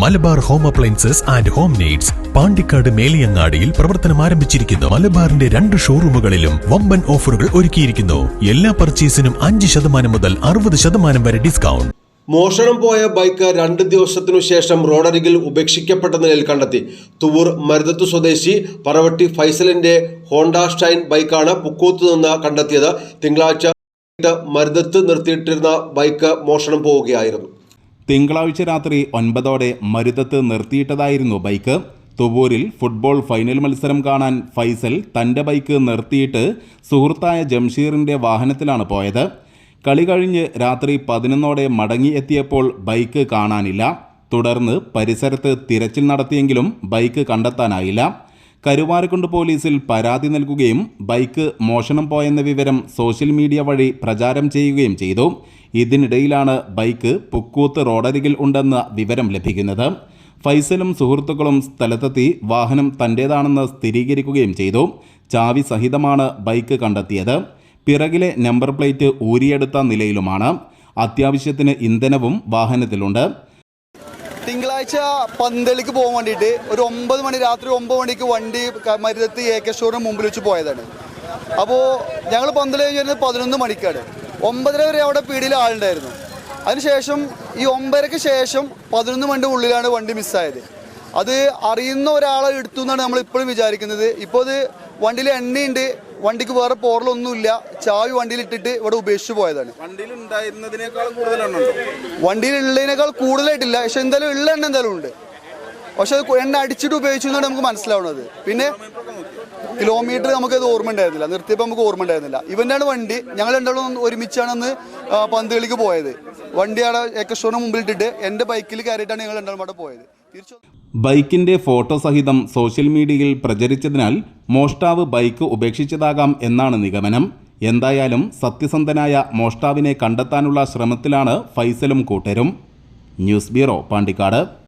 Malabar home appliances and home needs Pandikkad മേലിയങ്ങാടിയിൽ പ്രവർത്തനം ആരംഭിച്ചിരിക്കുന്നു. മലബാറിന്റെ രണ്ട് ഷോറൂമുകളിലും വമ്പൻ ഓഫറുകൾ ഒരുക്കിയിരിക്കുന്നു. എല്ലാ പർച്ചേസിനും അഞ്ച് ശതമാനം മുതൽ അറുപത് ശതമാനം വരെ ഡിസ്കൗണ്ട്. മോഷണം പോയ ബൈക്ക് രണ്ട് ദിവസത്തിനു ശേഷം റോഡരികിൽ ഉപേക്ഷിക്കപ്പെട്ട നിലയിൽ കണ്ടെത്തി. തുവൂർ മരുതത്തു സ്വദേശി പറവട്ടി ഫൈസലിന്റെ ഹോണ്ട സ്റ്റൈൻ ബൈക്കാണ് പുക്കൂത്ത് നിന്ന് കണ്ടെത്തിയത്. തിങ്കളാഴ്ച മരുതത്ത് നിർത്തിയിട്ടിരുന്ന ബൈക്ക് മോഷണം പോവുകയായിരുന്നു. തിങ്കളാഴ്ച രാത്രി ഒൻപതോടെ മരുതത്ത് നിർത്തിയിട്ടതായിരുന്നു ബൈക്ക്. തുവൂരിൽ ഫുട്ബോൾ ഫൈനൽ മത്സരം കാണാൻ ഫൈസൽ തന്റെ ബൈക്ക് നിർത്തിയിട്ട് സുഹൃത്തായ ജംഷീറിന്റെ വാഹനത്തിലാണ് പോയത്. കളി കഴിഞ്ഞ് രാത്രി പതിനൊന്നോടെ മടങ്ങി എത്തിയപ്പോൾ ബൈക്ക് കാണാനില്ല. തുടർന്ന് പരിസരത്ത് തിരച്ചിൽ നടത്തിയെങ്കിലും ബൈക്ക് കണ്ടെത്താനായില്ല. കരുവാരക്കുണ്ട് പോലീസിൽ പരാതി നൽകുകയും ബൈക്ക് മോഷണം പോയെന്ന വിവരം സോഷ്യൽ മീഡിയ വഴി പ്രചാരം ചെയ്യുകയും ചെയ്തു. ഇതിനിടയിലാണ് ബൈക്ക് പുക്കൂത്ത് റോഡരികിൽ ഉണ്ടെന്ന വിവരം ലഭിക്കുന്നത്. ഫൈസലും സുഹൃത്തുക്കളും സ്ഥലത്തെത്തി വാഹനം തന്റേതാണെന്ന് സ്ഥിരീകരിക്കുകയും ചെയ്തു. ചാവി സഹിതമാണ് ബൈക്ക് കണ്ടെത്തിയത്. പിറകിലെ നമ്പർ പ്ലേറ്റ് ഊരിയെടുത്ത നിലയിലുമാണ്. അത്യാവശ്യത്തിന് ഇന്ധനവും വാഹനത്തിലുണ്ട്. തിങ്കളാഴ്ച പന്തലിക്ക് പോകാൻ വേണ്ടിയിട്ട് ഒരു ഒമ്പത് മണി രാത്രി ഒമ്പത് മണിക്ക് വണ്ടി മരുതത്തി എ കെ സ്റ്റോറിന് മുമ്പിൽ വെച്ച് പോയതാണ്. അപ്പോൾ ഞങ്ങൾ പന്തൽ കഴിഞ്ഞിരുന്നത് പതിനൊന്ന് മണിക്കാണ്. ഒമ്പതര വരെ അവിടെ പീടിയിൽ ആളുണ്ടായിരുന്നു. അതിനുശേഷം ഈ ഒമ്പതരക്ക് ശേഷം പതിനൊന്ന് മണിന്റെ ഉള്ളിലാണ് വണ്ടി മിസ്സായത്. അത് അറിയുന്ന ഒരാളെ എടുത്തു എന്നാണ് നമ്മൾ ഇപ്പോഴും വിചാരിക്കുന്നത്. ഇപ്പോൾ അത് വണ്ടിയിൽ എണ്ണയുണ്ട്. വണ്ടിക്ക് വേറെ പോറലൊന്നുമില്ല. ചാവി വണ്ടിയിൽ ഇട്ടിട്ട് ഇവിടെ ഉപേക്ഷിച്ച് പോയതാണ്. വണ്ടിയിലുള്ളതിനേക്കാൾ കൂടുതലായിട്ടില്ല. പക്ഷെ എന്തായാലും ഉള്ള എണ്ണ എന്തായാലും ഉണ്ട്. പക്ഷെ അത് എണ്ണ അടിച്ചിട്ട് ഉപയോഗിച്ചു എന്നാണ് നമുക്ക് മനസ്സിലാവുന്നത്. പിന്നെ കിലോമീറ്റർ നമുക്ക് അത് ഓർമ്മ ഉണ്ടായിരുന്നില്ല നിർത്തിയപ്പോൾ നമുക്ക് ഓർമ്മ ഉണ്ടായിരുന്നില്ല ഇവന്റെയാണ് വണ്ടി. ഞങ്ങൾ രണ്ടാളും ഒരുമിച്ചാണ് അന്ന് പന്ത് കളിക്ക് പോയത്. വണ്ടി അവിടെ എക്കസ്റ്റോറിന് മുമ്പിലിട്ടിട്ട് എന്റെ ബൈക്കിൽ കയറിയിട്ടാണ് ഞങ്ങൾ രണ്ടാളും അവിടെ പോയത്. തിരിച്ചു ബൈക്കിന്റെ ഫോട്ടോ സഹിതം സോഷ്യൽ മീഡിയയിൽ പ്രചരിച്ചതിനാൽ മോഷ്ടാവ് ബൈക്ക് ഉപേക്ഷിച്ചതാകാം എന്നാണ് നിഗമനം. എന്തായാലും സത്യസന്ധനായ മോഷ്ടാവിനെ കണ്ടെത്താനുള്ള ശ്രമത്തിലാണ് ഫൈസലും കൂട്ടരും. News bureau Pandikkad.